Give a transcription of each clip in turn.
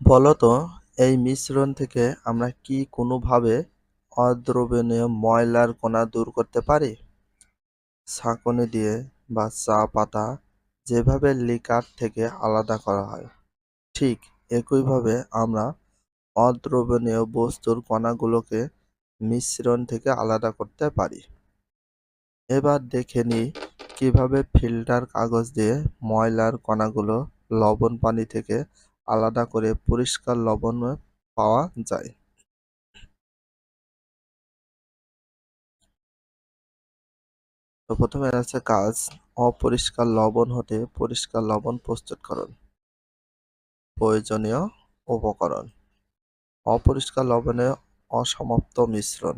বলতো, এই মিশ্রণ থেকে আমরা কি কোনোভাবে অদ্রবণীয় ময়লার কণা দূর করতে পারি? ছাঁকনি দিয়ে বা চা পাতা যেভাবে লিকার থেকে আলাদা করা হয়, ঠিক একইভাবে আমরা অদ্রবণীয় বস্তুর কণাগুলোকে মিশ্রণ থেকে আলাদা করতে পারি। এবার দেখে নিই কীভাবে ফিল্টার কাগজ দিয়ে ময়লার কণাগুলো লবণ পানি থেকে আলাদা করে পরিষ্কার লবণ পাওয়া যায়। তো প্রথমে আছে কাজ, অপরিষ্কার লবণ হতে পরিষ্কার লবণ প্রস্তুতকরণ প্রয়োজনীয় উপকরণ, অপরিষ্কার লবণে অসমাপ্ত মিশ্রণ,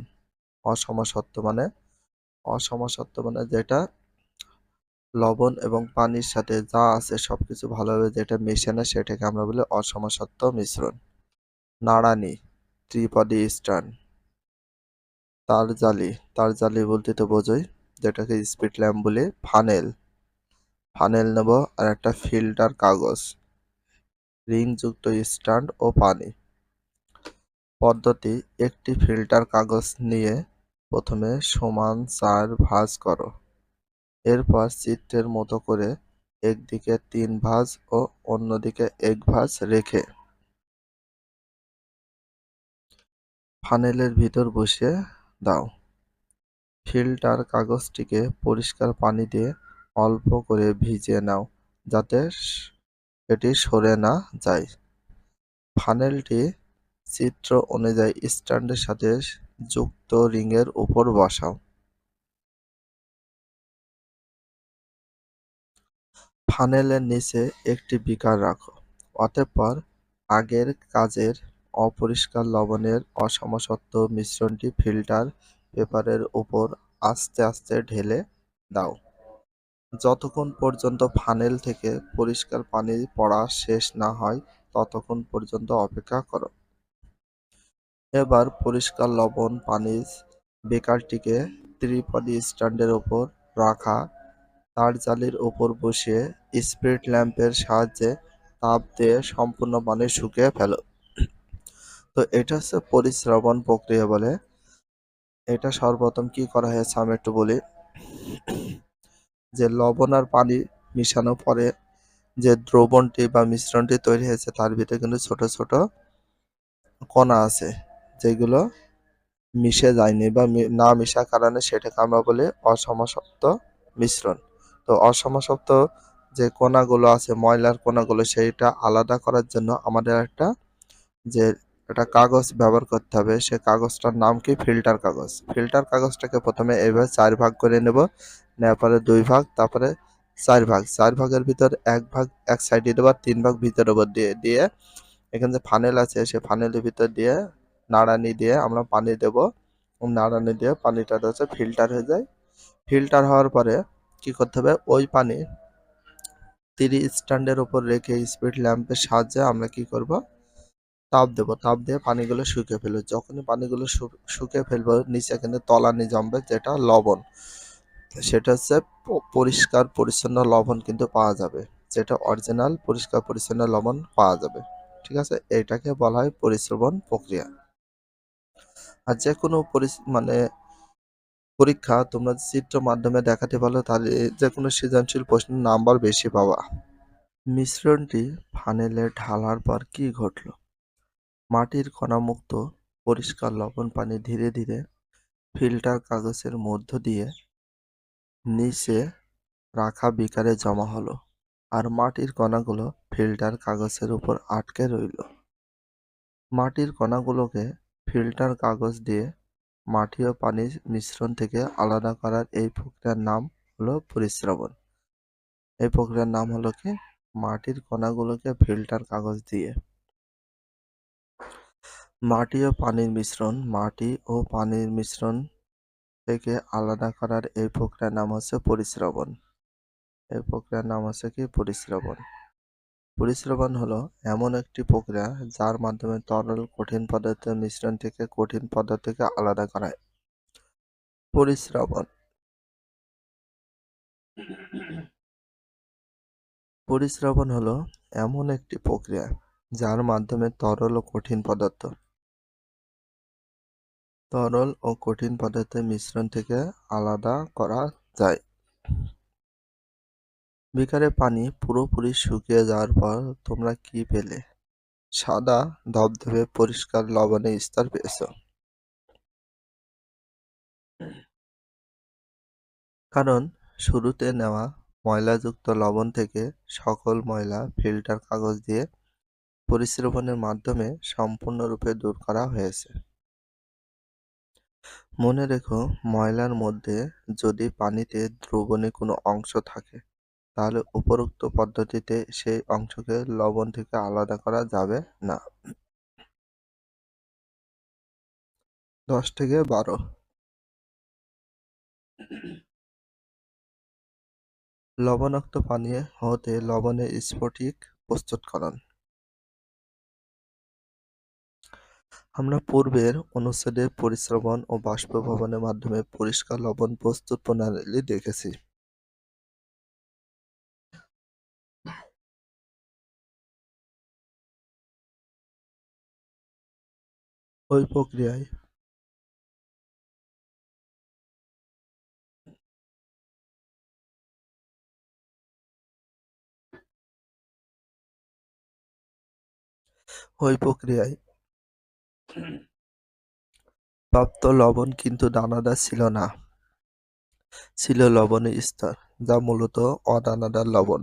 অসমাসত্ব মানে অসমাসত্ব মানে যেটা লবণ এবং পানির সাথে যা আছে সব কিছু ভালোভাবে যেটা মেশে না সেটাকে আমরা বলি অসমাসত্ব মিশ্রণ। নাড়ানি, ত্রিপদী স্টান। তার জালি তার জালি বলতে তো বোঝোই, যেটাকে স্পিড ল্যাম্প বলে ফানেল। ফানেল নেব আর একটা ফিল্টার কাগজ, রিংযুক্ত স্ট্যান্ড ও পানি। পদ্ধতি, একটি ফিল্টার কাগজ নিয়ে প্রথমে সমান চার ভাঁজ করো। এরপর চিত্রের মতো করে একদিকে তিন ভাঁজ ও অন্যদিকে এক ভাঁজ রেখে ফানেলের ভিতর বসিয়ে দাও। ফিল্টার কাগজটিকে পরিষ্কার পানি দিয়ে অল্প করে ভিজিয়ে নাও যাতে এটি সরে না যায়। ফানেলটি চিত্র অনুযায়ী স্ট্যান্ডের সাথে যুক্ত রিংয়ের উপর বসাও। ফানেলের নিচে একটি বিকার রাখো। অতঃপর আগের কাজের অপরিষ্কার লবণের অসমসত্ব মিশ্রণটি ফিল্টার পেপারের উপর আস্তে আস্তে ঢেলে দাও। যতক্ষণ পর্যন্ত ফানেল থেকে পরিষ্কার পানি পড়া শেষ না হয়, ততক্ষণ পর্যন্ত অপেক্ষা করো। এবার পরিষ্কার লবণ পানির বেকারটিকে ত্রিপদী স্ট্যান্ডের ওপর রাখা তার জালির ওপর বসিয়ে স্পিরিট ল্যাম্পের সাহায্যে তাপ দিয়ে সম্পূর্ণ পানি শুকিয়ে ফেলো। তো এটা হচ্ছে পরিশ্রবণ প্রক্রিয়া বলে। এটা সর্বপ্রথম কি করা হয়েছে আমি একটু বলি। যে লবণ আর পানি মিশানোর পরে যে দ্রবণটি বা মিশ্রণটি তৈরি হয়েছে তার ভিতরে কিন্তু ছোট ছোট কণা আছে, যেগুলো মিশে যায়নি বা না মিশার কারণে সেটাকে আমরা বলি অসমাসক্ত মিশ্রণ। তো অসমাসক্ত যে কোনাগুলো আছে, ময়লার কোনাগুলো, সেইটা আলাদা করার জন্য আমাদের একটা যে একটা কাগজ ব্যবহার করতে হবে। সে কাগজটার নাম কি? ফিল্টার কাগজ। ফিল্টার কাগজটাকে প্রথমে এইভাবে চার ভাগ করে নেব। নেওয়ার পরে দুই ভাগ, তারপরে চার ভাগ। চার ভাগের ভিতর এক ভাগ এক সাইডে দেবো আর তিন ভাগ ভিতর ওপর দিয়ে দিয়ে এখানে যে ফানেল আছে, সে ফানেলের ভিতর দিয়ে নাড়ানি দিয়ে আমরা পানি দেব। নাড়ানি দিয়ে পানিটা হচ্ছে ফিল্টার হয়ে যায়। ফিল্টার হওয়ার পরে কি করতে হবে? ওই পানি তিরি স্ট্যান্ডের উপর রেখে স্পিড ল্যাম্পের সাহায্যে আমরা কি করব? তাপ দেব। তাপ দিয়ে পানিগুলো শুকিয়ে ফেলব। যখনই পানিগুলো শুকিয়ে ফেলব, নিচে কিন্তু তলানি জমবে, যেটা লবণ। সেটা হচ্ছে পরিষ্কার পরিচ্ছন্ন লবণ কিন্তু পাওয়া যাবে। যেটা অরিজিনাল পরিষ্কার পরিচ্ছন্ন লবণ পাওয়া যাবে। ঠিক আছে? এটাকে বলা হয় পরিশ্রবণ প্রক্রিয়া। আর যে কোনো মানে পরীক্ষা, তোমরা চিত্র মাধ্যমে দেখাতে পারো তাহলে যে কোনো সৃজনশীল প্রশ্নের নাম্বার বেশি পাওয়া মিশ্রণটি ফানেলে ঢালার পর কি ঘটল? মাটির কণামুক্ত, পরিষ্কার লবণ পানি ধীরে ধীরে ফিল্টার কাগজের মধ্য দিয়ে নিচে রাখা বিকারে জমা হলো আর মাটির কণাগুলো ফিল্টার কাগজের উপর আটকে রইল। মাটির কণাগুলোকে ফিল্টার কাগজ দিয়ে মাটি ও পানির মিশ্রণ থেকে আলাদা করার এই প্রক্রিয়ার নাম হলো পরিশ্রবণ। এই প্রক্রিয়ার নাম হলো কি? মাটির কণাগুলোকে ফিল্টার কাগজ দিয়ে। মাটি ও পানির মিশ্রণ, মাটি ও পানির মিশ্রণ থেকে আলাদা করার এই প্রক্রিয়ার নাম হচ্ছে পরিশ্রবণ। এই প্রক্রিয়ার নাম হচ্ছে কি? পরিশ্রবণ। পরিশ্রবণ হলো এমন একটি প্রক্রিয়া যার মাধ্যমে তরল কঠিন পদার্থের মিশ্রণ থেকে কঠিন পদার্থকে আলাদা করা পরিশ্রবণ। পরিশ্রবণ হলো এমন একটি প্রক্রিয়া যার মাধ্যমে তরল ও কঠিন পদার্থ। তরল ও কঠিন পদার্থের মিশ্রণ থেকে আলাদা করা যায়। বিকারে পানি পুরোপুরি শুকিয়ে যাওয়ার পর তোমরা কি পেলে? সাদা, ধবধবে, পরিষ্কার, লবণে স্তর পেয়েছ। কারণ শুরুতে নেওয়া ময়লাযুক্ত লবণ থেকে সকল ময়লা ফিল্টার কাগজ দিয়ে পরিস্রবণের মাধ্যমে সম্পূর্ণরূপে দূর করা হয়েছে। মনে রেখো, ময়লার মধ্যে যদি পানিতে দ্রবণে কোনো অংশ থাকে তাহলে উপরোক্ত পদ্ধতিতে সেই অংশকে লবণ থেকে আলাদা করা যাবে না। দশ থেকে বারো। লবণাক্ত পানি হতে লবণের স্ফটিক প্রস্তুতকরণ আমরা পূর্বের অনুচ্ছেদে পরিশ্রবণ ও বাষ্পভবনের মাধ্যমে পরিষ্কার লবণ প্রস্তুত প্রণালী দেখেছি। ওই প্রক্রিয়ায়। ওই প্রক্রিয়ায়। প্রাপ্ত লবণ কিন্তু দানাদার ছিল না। ছিল লবণের স্তর, যা মূলত অদানাদার লবণ।